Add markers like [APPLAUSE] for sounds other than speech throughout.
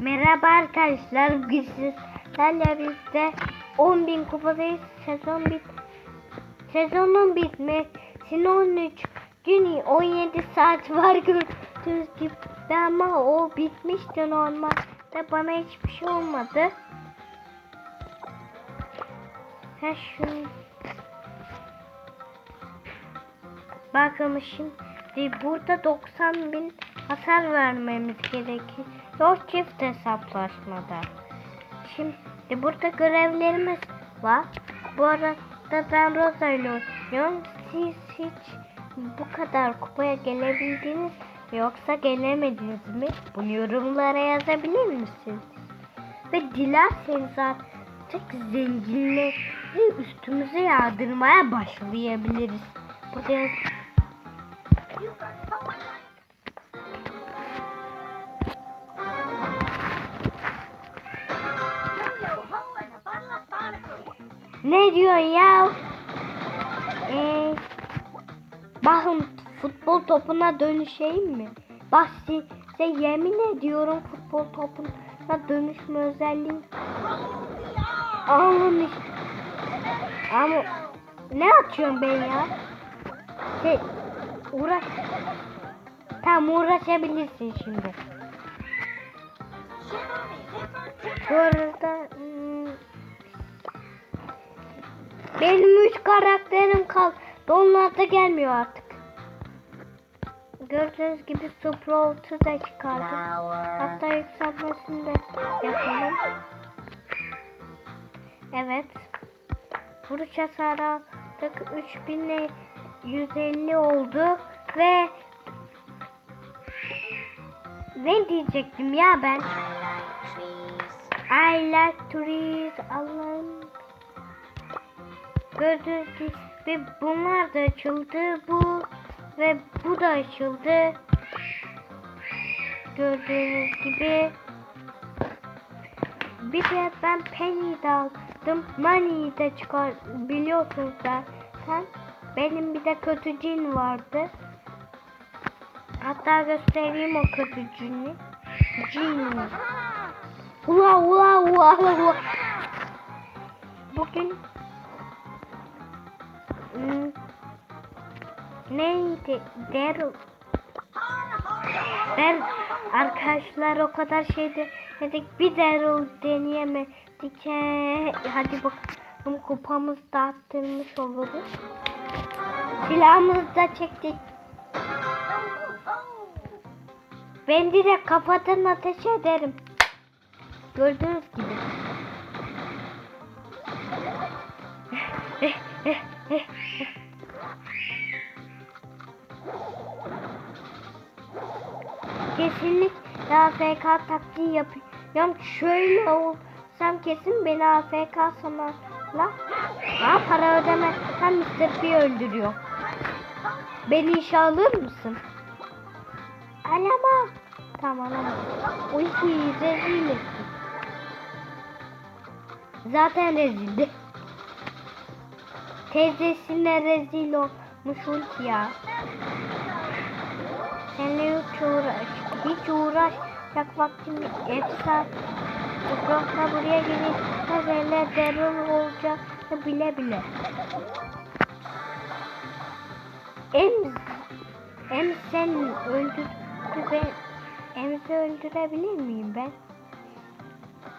Merhaba arkadaşlar. Bugün sizlerle birlikte 10.000 kupadayız. Sezon bit Sezonun bitmesine 13 gün 17 saat var gördüğünüz gibi ama o bitmişti normalde bana hiçbir şey olmadı. Ha şunu Bakın şimdi burada 90 bin hasar vermemiz gerekiyor. Yok çift hesaplaşmada. Şimdi burada görevlerimiz var. Bu arada ben Rosa ile oynuyorum. Siz hiç bu kadar kupaya gelebildiniz yoksa gelemediniz mi? Bunu yorumlara yazabilir misiniz? Ve dilerseniz artık zenginleri üstümüze yağdırmaya başlayabiliriz. Burada Ne diyor ya? Ee, bakın futbol topuna dönüşeyim mi? Bak size yemin ediyorum futbol topuna dönüşme özelliği. Alın işte. Ama ne atıyorsun ben ya? Şey, uğraş. Tamam uğraşabilirsin şimdi. Bu arada benim üç karakterim kaldı. Onlar da gelmiyor artık. Gördüğünüz gibi Sprout'u da çıkardım. Hatta yükseltmesini de yapalım. Evet. Vuruş hasarı aldık. 3150 oldu. Ve ne diyecektim ya ben? I like trees. Allah'ım. Gördüğünüz gibi bunlar da açıldı. Bu ve bu da açıldı. Gördüğünüz gibi. Bir de ben Penny'i de aldım. Money'i de çıkar biliyorsunuz zaten. Benim bir de kötü cin vardı. Hatta göstereyim o kötü cini. Cin. Ula ula ula ula. Bugün neydi? Daryl. Ben arkadaşlar o kadar şeydi dedik bir Daryl deneyemedik. Hadi bakalım kupamızı da arttırmış oluruz. Silahımızı da çektik. Ben direkt kafadan ateş ederim. Gördüğünüz gibi. [LAUGHS] Kesinlikle AFK taktiği yapıyorum. Şöyle olsam kesin beni AFK sanarlar. Ha para ödemezsem Mr. P öldürüyor. Beni işe alır mısın? Alama. Tamam alama. Uy rezil ettin. Zaten rezildi. Teyzesine rezil olmuş ulti ya. Seninle hiç. Hiç uğraşacak vaktim yok. Efsane. Toprakla buraya gelip hele derun olacağını bile bile. Em, em sen öldür ben Emzi öldürebilir miyim ben?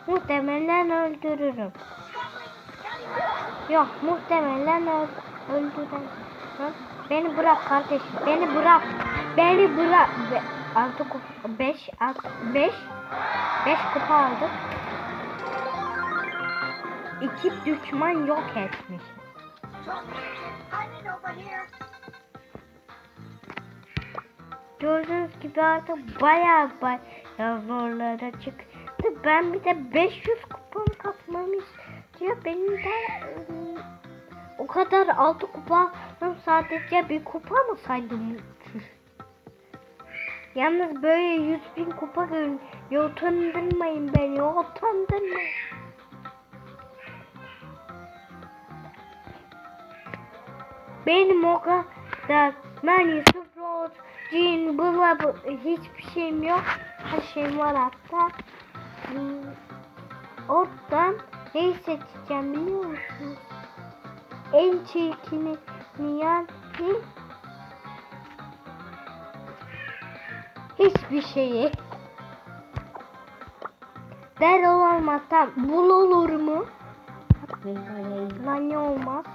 Muhtemelen öldürürüm. Yok muhtemelen öl öldürürüm. Beni bırak kardeşim. Beni bırak. Beni bırak. Be 6 kupa 5 5 5 kupa aldık. İki düşman yok etmiş. Gördüğünüz gibi artık baya baya zorlara çıktı. Ben bir de 500 kupon kapmamı istiyor. Benim de ıı, o kadar altı kupa sadece bir kupa mı saydım? Yalnız böyle 100 bin kupa görünüyor. Utandırmayın beni. Utandırmayın. Benim o kadar Nani, Sprout, Jean, bla hiçbir şeyim yok. Her şeyim var hatta. Oradan neyi seçeceğim biliyor musunuz? En çirkini yani hiçbir şeyi. Der olmaz. Tamam. Bul olur mu? Lan ne olmaz?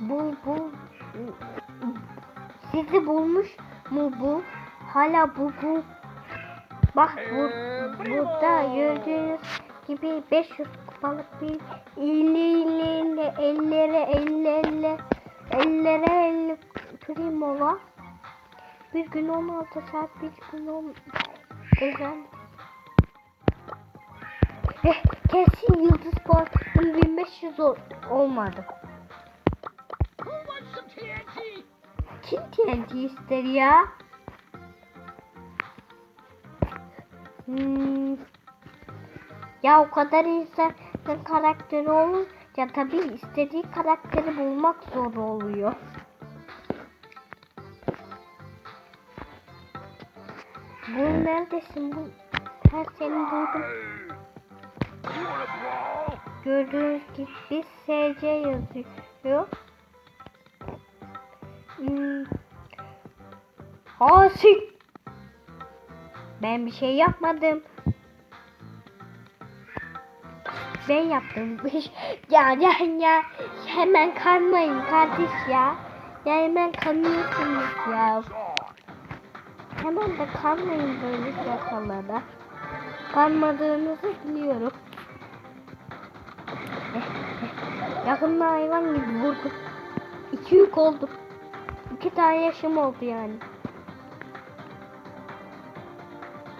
Bul bul. Sizi bulmuş mu bu? Hala bu bu. Bak bu, burada gördüğünüz gibi 500 kupalık bir iyiliğiyle ellere ellere ellere elli primo var. Bir gün 16 saat bir gün 10 özel. Eh, kesin yıldız puanı 1500 ol- olmadı. Kim TNT ister ya? Hmm. Ya o kadar insanın karakteri olur ya tabii istediği karakteri bulmak zor oluyor. Bu neredesin bu? Her seni brawl? Gördüğünüz gibi SC yazıyor. Hmm. Hasik. Ben bir şey yapmadım. Ben yaptım. [LAUGHS] ya ya ya hemen kanmayın kardeş ya. Ya hemen kanıyorsunuz ya. Hemen de kanmayın böyle şakalara. Kanmadığınızı biliyorum. [LAUGHS] Yakında hayvan gibi vurdum. İki yük oldum. İki tane yaşım oldu yani.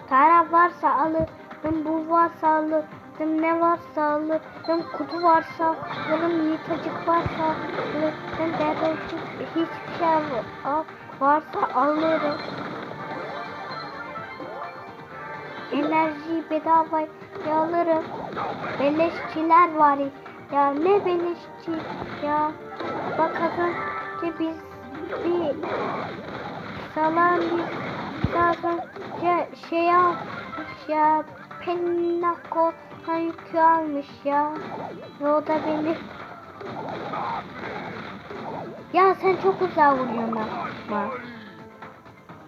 Taraf varsa alırım, bu varsa alırım, ne varsa alırım, kutu varsa alırım, yitacık varsa alırım, derecik hiçbir şey var- varsa alırım. Enerjiyi bedava alırım. Beleşçiler var ya ne beleşçi ya. Bakalım ki biz bir salam bir lazım ya şey almış ya Pennako yükü almış ya. Ve o da beni ya sen çok uzağa vuruyorsun ama.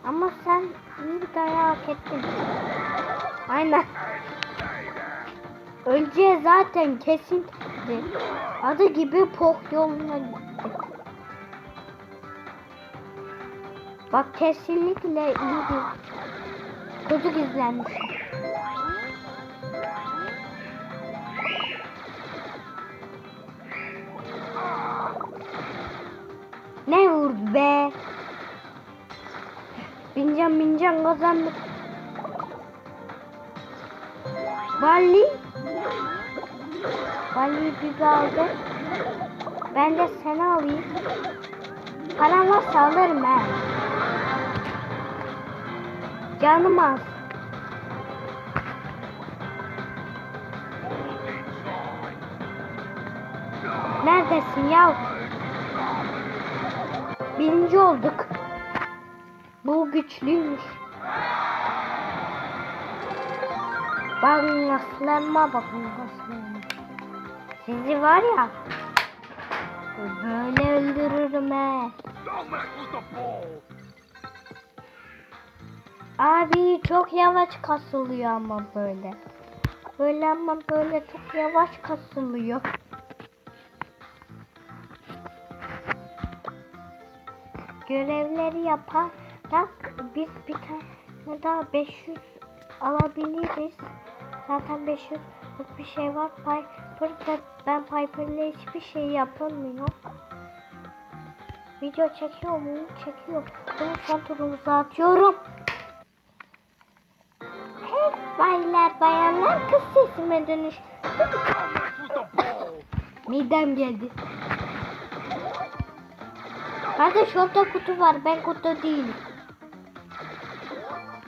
Ama sen bir dayak ettin. Aynen. Önce zaten kesin adı gibi pok yoluna. Bak kesinlikle iyi bir çocuk izlenmiş. Ne vurdu be? Bincan bincan kazandık. Bali. Bali bir aldı. Ben de seni alayım. Param varsa alırım ha. Canım az. Neredesin yav? Birinci olduk. Bu güçlüymüş. Bakın aslanıma bakın aslanıma. Sizi var ya böyle öldürürüm he. Abi çok yavaş kasılıyor ama böyle. Böyle ama böyle çok yavaş kasılıyor. Görevleri yaparak biz bir tane daha 500 alabiliriz. Zaten 500 bir şey var. Piper'da ben Piper'la hiçbir şey yapamıyor. Video çekiyor mu? Çekiyor. Bunu son turumuza atıyorum. Hey baylar bayanlar kız sesime dönüş. Midem geldi. Kardeş orada kutu var. Ben kutu değilim.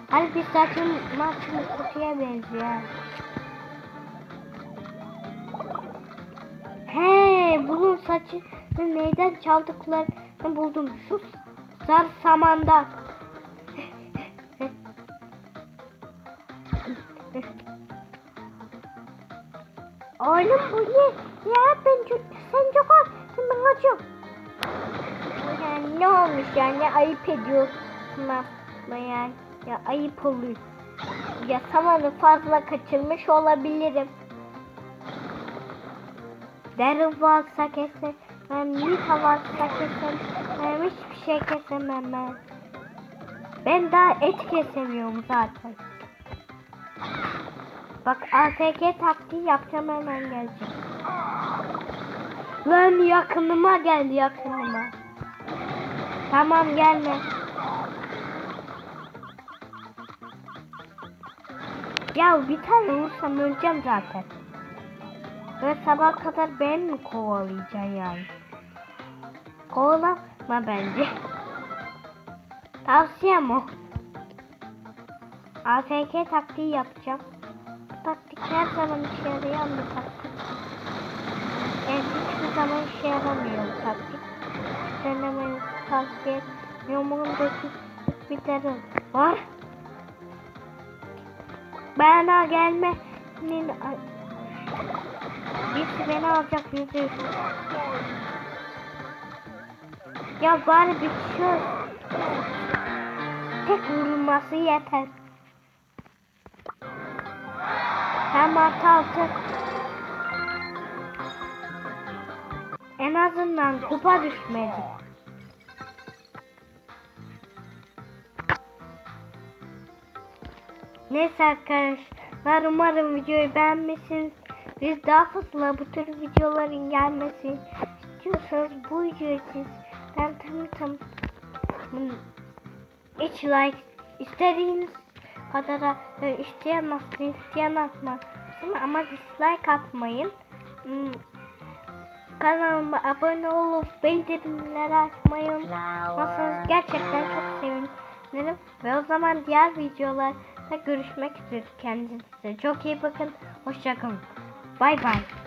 Halbuki saçım maçım kutuya benziyor. Saçını neyden çaldıklarını buldum. Şu zar samandan. Oğlum bu ne? Ya ben çok, sen çok ben açıyorum. Yani ne olmuş yani ayıp ediyorsun abla yani. Ya ayıp oluyor. Ya samanı fazla kaçırmış olabilirim. Derin varsa kesemem, Nita varsa kesemem, hiçbir şey kesemem ben. Ben daha et kesemiyorum zaten. Bak AFK taktiği yapacağım hemen gelecek. Lan yakınıma geldi yakınıma. Tamam gelme. Ya bir tane vursam öleceğim zaten. Ve sabah kadar ben mi kovalayacaksın yani? Kovalama bence. Tavsiyem o. AFK taktiği yapacağım. Bu taktik her zaman işe yarayan bir taktik. Evet hiçbir zaman işe yaramıyor bu taktik. Denemenizi tavsiye etmiyorum. Bir derin var. Bana gelmenin Birisi beni alacak yüzde yüz. Ya bari bir şey Tek vurulması yeter. Hem artı altı. En azından kupa düşmedi. Neyse arkadaşlar umarım videoyu beğenmişsiniz. Biz daha fazla bu tür videoların gelmesi istiyorsanız bu videoyu sizden tanıtım hiç like istediğiniz kadar e, isteyen ama dislike atmayın. Hmm, Kanalıma abone olup bildirimleri açmayı unutmazsanız gerçekten çok sevinirim. Ve o zaman diğer videolarda görüşmek üzere. Kendinize çok iyi bakın. Hoşçakalın. Bay bay.